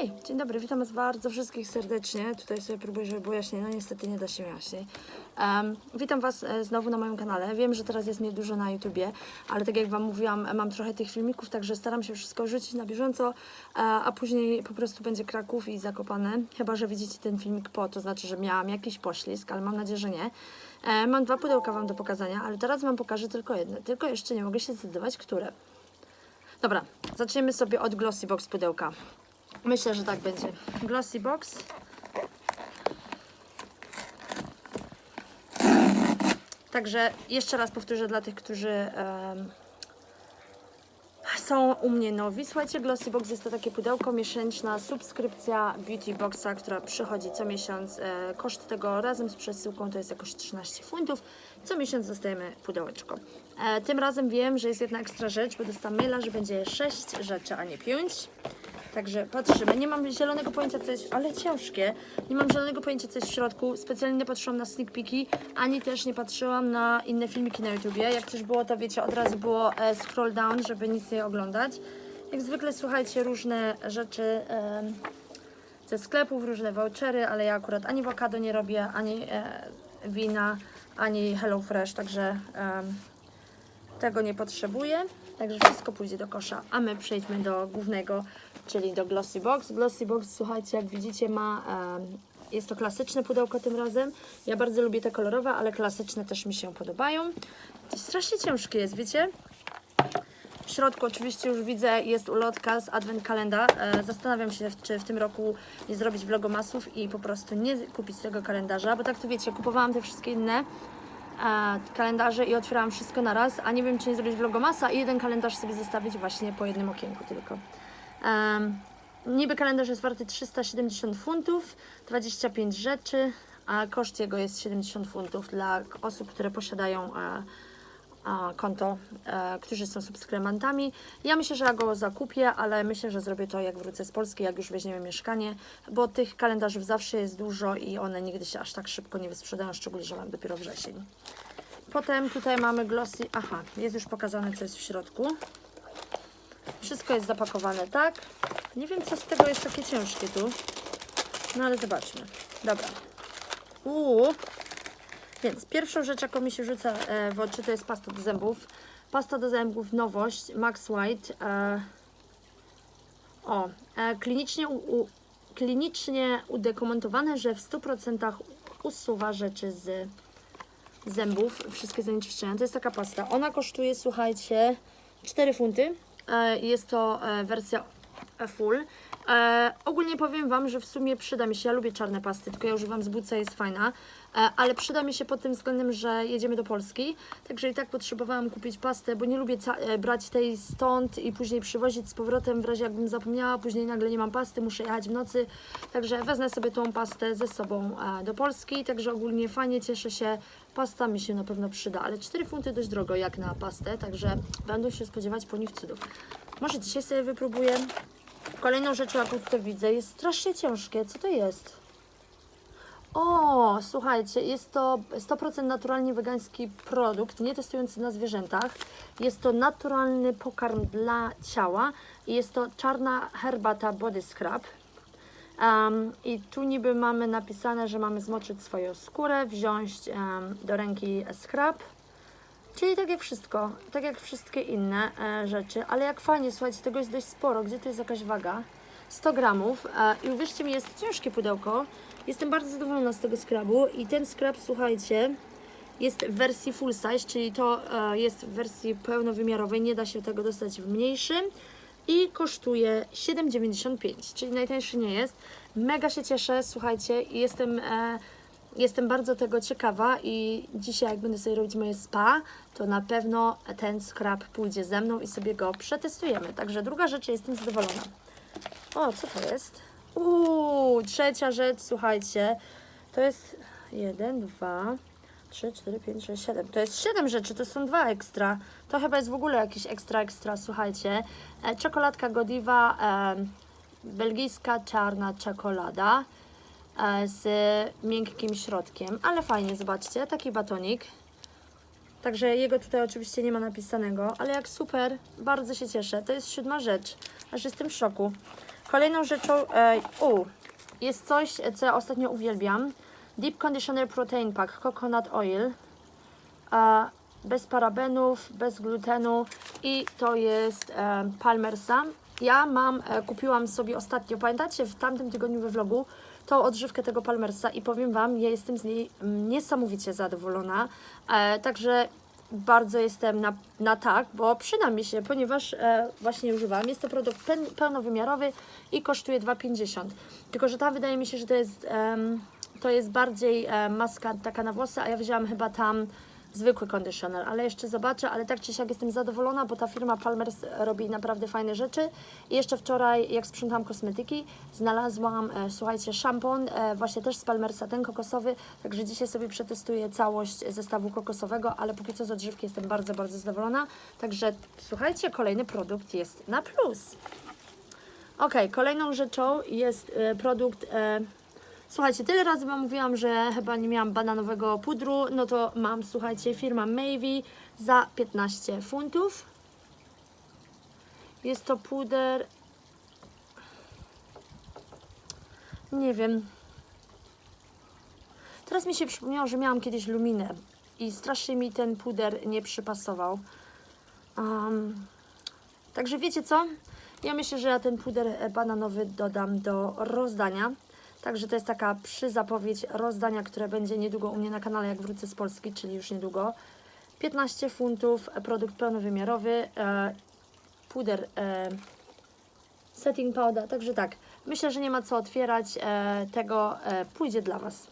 Hej, dzień dobry, witam Was bardzo wszystkich serdecznie. Tutaj sobie próbuję, żeby było jaśniej, no niestety nie da się jaśniej. Em, witam Was e, znowu na moim kanale. Wiem, że teraz jest mnie dużo na YouTubie, ale tak jak Wam mówiłam, e, mam trochę tych filmików, także staram się wszystko wrzucić na bieżąco, e, a później po prostu będzie Kraków i Zakopane. Chyba, że widzicie ten filmik po, to znaczy, że miałam jakiś poślizg, ale mam nadzieję, że nie. Mam dwa pudełka Wam do pokazania, ale teraz Wam pokażę tylko jedno. Tylko jeszcze nie mogę się zdecydować, które. Dobra, zaczniemy sobie od Glossy Box pudełka. Myślę, że tak będzie. Glossy Box. Także jeszcze raz powtórzę dla tych, którzy em, są u mnie nowi. Słuchajcie, Glossy Box jest to takie pudełko, miesięczna subskrypcja Beauty Boxa, która przychodzi co miesiąc. E, koszt tego razem z przesyłką to jest jakoś 13 funtów. Co miesiąc dostajemy pudełeczko. E, tym razem wiem, że jest jedna ekstra rzecz, bo dostałam maila, że będzie 6 rzeczy, a nie 5. Także patrzymy. Nie mam zielonego pojęcia, co jest, ale ciężkie. Nie mam zielonego pojęcia, co jest w środku. Specjalnie nie patrzyłam na sneak peeki, ani też nie patrzyłam na inne filmiki na YouTubie. Jak coś było, to wiecie, od razu było e, scroll down, żeby nic nie oglądać. Jak zwykle słuchajcie różne rzeczy em, ze sklepów, różne vouchery, ale ja akurat ani awokado nie robię, ani e, wina, ani Hello Fresh, także em, tego nie potrzebuję. Także wszystko pójdzie do kosza, a my przejdźmy do głównego, czyli do Glossy Box. Glossy Box, słuchajcie, jak widzicie, ma. em, jest to klasyczne pudełko tym razem. Ja bardzo lubię te kolorowe, ale klasyczne też mi się podobają. To strasznie ciężkie jest, wiecie? W środku oczywiście już widzę, jest ulotka z advent kalenda. E, Zastanawiam się, czy w tym roku nie zrobić vlogomasów i po prostu nie kupić tego kalendarza, bo tak to wiecie, kupowałam te wszystkie inne e, kalendarze i otwierałam wszystko na raz, a nie wiem, czy nie zrobić vlogomasa i jeden kalendarz sobie zostawić właśnie po jednym okienku tylko. Niby kalendarz jest warty 370 funtów, 25 rzeczy, a koszt jego jest 70 funtów dla osób, które posiadają e, konto, e, którzy są subskrybentami. Ja myślę, że ja go zakupię, ale myślę, że zrobię to jak wrócę z Polski, jak już weźmiemy mieszkanie, bo tych kalendarzy zawsze jest dużo i one nigdy się aż tak szybko nie wysprzedają, szczególnie, że mam dopiero wrzesień. Potem tutaj mamy glossy, aha, jest już pokazane co jest w środku. Wszystko jest zapakowane tak. Nie wiem co z tego jest takie ciężkie tu, no ale zobaczmy. Dobra. Uuu, więc pierwszą rzecz, jaką mi się rzuca e, w oczy, to jest pasta do zębów. Pasta do zębów, nowość, Max White. E, o, e, klinicznie, u, klinicznie udokumentowane, że w 100% usuwa rzeczy z zębów, wszystkie zanieczyszczenia. To jest taka pasta. Ona kosztuje, słuchajcie, 4 funty. E, jest to e, wersja full. E, ogólnie powiem Wam, że w sumie przyda mi się, ja lubię czarne pasty, tylko ja używam z buca, jest fajna, e, ale przyda mi się pod tym względem, że jedziemy do Polski, także i tak potrzebowałam kupić pastę, bo nie lubię e, brać tej stąd i później przywozić z powrotem, w razie jakbym zapomniała, później nagle nie mam pasty, muszę jechać w nocy, także wezmę sobie tą pastę ze sobą e, do Polski, także ogólnie fajnie, cieszę się, pasta mi się na pewno przyda, ale 4 funty dość drogo jak na pastę, także będą się spodziewać po nich cudów. Może dzisiaj sobie wypróbuję. Kolejną rzeczą, jaką tutaj widzę, jest strasznie ciężkie. Co to jest? O, słuchajcie, jest to 100% naturalnie wegański produkt, nie testujący na zwierzętach. Jest to naturalny pokarm dla ciała i jest to czarna herbata body scrub. Um, I tu niby mamy napisane, że mamy zmoczyć swoją skórę, wziąć em, do ręki scrub. Czyli tak jak wszystko, tak jak wszystkie inne e, rzeczy, ale jak fajnie, słuchajcie, tego jest dość sporo. Gdzie to jest jakaś waga? 100 gramów e, i uwierzcie mi, jest ciężkie pudełko. Jestem bardzo zadowolona z tego skrabu i ten skrab, słuchajcie, jest w wersji full size, czyli to e, jest w wersji pełnowymiarowej, nie da się tego dostać w mniejszym i kosztuje 7,95, czyli najtańszy nie jest. Mega się cieszę, słuchajcie, i jestem, e, jestem bardzo tego ciekawa i dzisiaj jak będę sobie robić moje spa, to na pewno ten skrab pójdzie ze mną i sobie go przetestujemy. Także druga rzecz, jestem zadowolona. O, co to jest? Uuu, trzecia rzecz, słuchajcie, to jest jeden, dwa, 3, 4, 5, 6, 7. To jest 7 rzeczy, to są dwa ekstra. To chyba jest w ogóle jakiś ekstra, ekstra, słuchajcie. E, czekoladka Godiva, e, belgijska czarna czekolada z miękkim środkiem, ale fajnie, zobaczcie, taki batonik. Także jego tutaj oczywiście nie ma napisanego, ale jak super, bardzo się cieszę. To jest siódma rzecz, aż jestem w szoku. Kolejną rzeczą e, u, jest coś, co ja ostatnio uwielbiam. Deep Conditioner Protein Pack Coconut Oil. E, bez parabenów, bez glutenu i to jest e, Palmersa. Ja mam, e, kupiłam sobie ostatnio, pamiętacie, w tamtym tygodniu we vlogu, tą odżywkę tego Palmersa i powiem Wam, ja jestem z niej mm, niesamowicie zadowolona. E, także bardzo jestem na, na tak, bo przyda mi się, ponieważ e, właśnie używam. Jest to produkt pełnowymiarowy i kosztuje 2,50. Tylko, że ta wydaje mi się, że to jest, to jest bardziej e, maska taka na włosy, a ja wzięłam chyba tam zwykły conditioner, ale jeszcze zobaczę, ale tak czy siak jestem zadowolona, bo ta firma Palmers robi naprawdę fajne rzeczy. I jeszcze wczoraj, jak sprzątałam kosmetyki, znalazłam, e, słuchajcie, szampon, e, właśnie też z Palmersa, ten kokosowy, także dzisiaj sobie przetestuję całość zestawu kokosowego, ale póki co z odżywki jestem bardzo, bardzo zadowolona. Także słuchajcie, kolejny produkt jest na plus. Ok, kolejną rzeczą jest e, produkt. E, słuchajcie, tyle razy Wam mówiłam, że chyba nie miałam bananowego pudru. No to mam, słuchajcie, firma Mavy za 15 funtów. Jest to puder. Nie wiem. Teraz mi się przypomniało, że miałam kiedyś luminę i strasznie mi ten puder nie przypasował. Um, Także wiecie co? Ja myślę, że ja ten puder bananowy dodam do rozdania. Także to jest taka przyzapowiedź rozdania, które będzie niedługo u mnie na kanale, jak wrócę z Polski, czyli już niedługo. 15 funtów, e, produkt pełnowymiarowy, e, puder e, setting powder. Także tak, myślę, że nie ma co otwierać e, tego, e, pójdzie dla Was.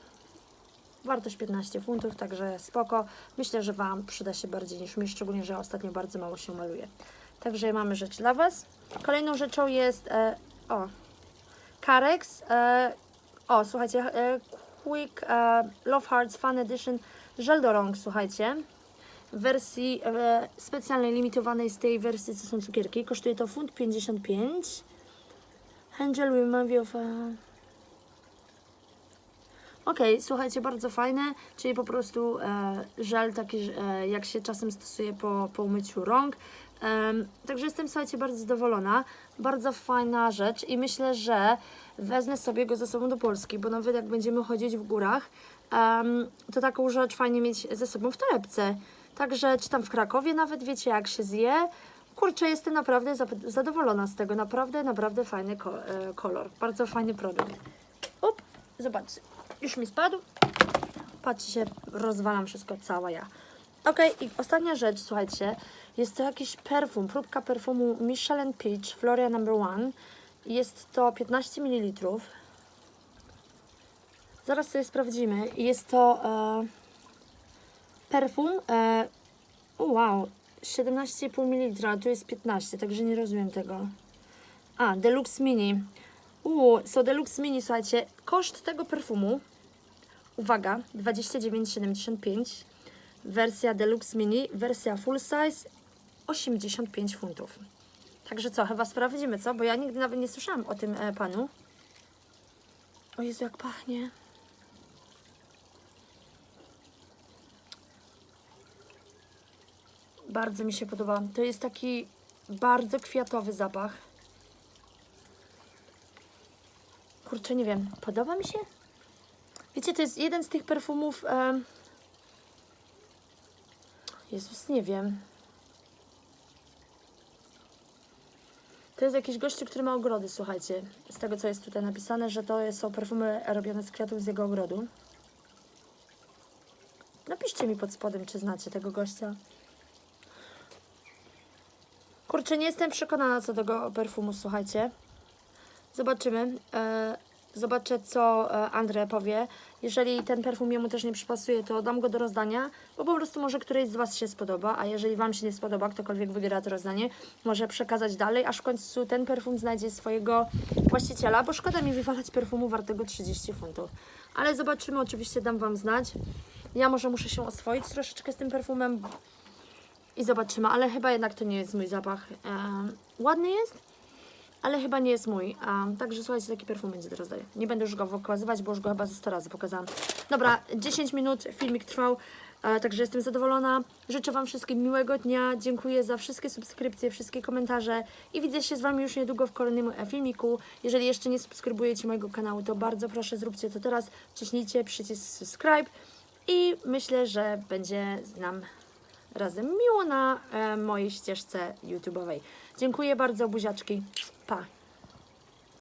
Wartość 15 funtów, także spoko. Myślę, że Wam przyda się bardziej niż mi, szczególnie, że ostatnio bardzo mało się maluje. Także mamy rzecz dla Was. Kolejną rzeczą jest, e, o, Carex. E, o, słuchajcie, e, Quick e, Love Hearts Fun Edition żel do rąk, słuchajcie. W wersji e, specjalnej, limitowanej z tej wersji, co są cukierki. Kosztuje to funt 55. Angel remind. E, Okej, słuchajcie, bardzo fajne, czyli po prostu e, żel taki, e, jak się czasem stosuje po, po umyciu rąk. Em, także jestem, słuchajcie, bardzo zadowolona. Bardzo fajna rzecz i myślę, że wezmę sobie go ze sobą do Polski, bo nawet jak będziemy chodzić w górach, em, to taką rzecz fajnie mieć ze sobą w torebce. Także, czy tam w Krakowie nawet, wiecie, jak się zje. Kurczę, jestem naprawdę za- zadowolona z tego. Naprawdę, naprawdę fajny e, kolor. Bardzo fajny produkt. Up, zobaczcie. Już mi spadł. Patrzcie rozwalam wszystko, cała ja. Ok, i ostatnia rzecz, słuchajcie, jest to jakiś perfum, próbka perfumu Michelin Peach Floria Number One. Jest to 15 ml. Zaraz sobie sprawdzimy. Jest to e, perfum. E, wow, 17,5 ml, a tu jest 15, także nie rozumiem tego. A, Deluxe Mini. Uuu, so Deluxe Mini, słuchajcie, koszt tego perfumu, uwaga, 29,75. Wersja Deluxe Mini, wersja full size, 85 funtów. Także co, chyba sprawdzimy, co? Bo ja nigdy nawet nie słyszałam o tym e, panu. O Jezu, jak pachnie. Bardzo mi się podoba. To jest taki bardzo kwiatowy zapach. Kurczę, nie wiem, podoba mi się? Wiecie, to jest jeden z tych perfumów. em, Jezus, nie wiem. To jest jakiś gościu, który ma ogrody, słuchajcie. Z tego, co jest tutaj napisane, że to są perfumy robione z kwiatów z jego ogrodu. Napiszcie mi pod spodem, czy znacie tego gościa. Kurczę, nie jestem przekonana co do tego perfumu, słuchajcie. Zobaczymy. E, zobaczę, co e, Andre powie. Jeżeli ten perfum jemu też nie przypasuje, to dam go do rozdania, bo po prostu może któryś z Was się spodoba, a jeżeli Wam się nie spodoba, ktokolwiek wygra to rozdanie, może przekazać dalej, aż w końcu ten perfum znajdzie swojego właściciela, bo szkoda mi wywalać perfumu wartego 30 funtów. Ale zobaczymy, oczywiście dam Wam znać. Ja może muszę się oswoić troszeczkę z tym perfumem i zobaczymy, ale chyba jednak to nie jest mój zapach. Em, ładny jest, ale chyba nie jest mój. A, także słuchajcie, taki perfum będzie do rozdania. Nie będę już go pokazywać, bo już go chyba ze 100 razy pokazałam. Dobra, 10 minut, filmik trwał. E, Także jestem zadowolona. Życzę Wam wszystkim miłego dnia. Dziękuję za wszystkie subskrypcje, wszystkie komentarze i widzę się z Wami już niedługo w kolejnym e, filmiku. Jeżeli jeszcze nie subskrybujecie mojego kanału, to bardzo proszę zróbcie to teraz. Wciśnijcie przycisk subscribe i myślę, że będzie nam razem miło na e, mojej ścieżce YouTube'owej. Dziękuję bardzo, buziaczki. Pa!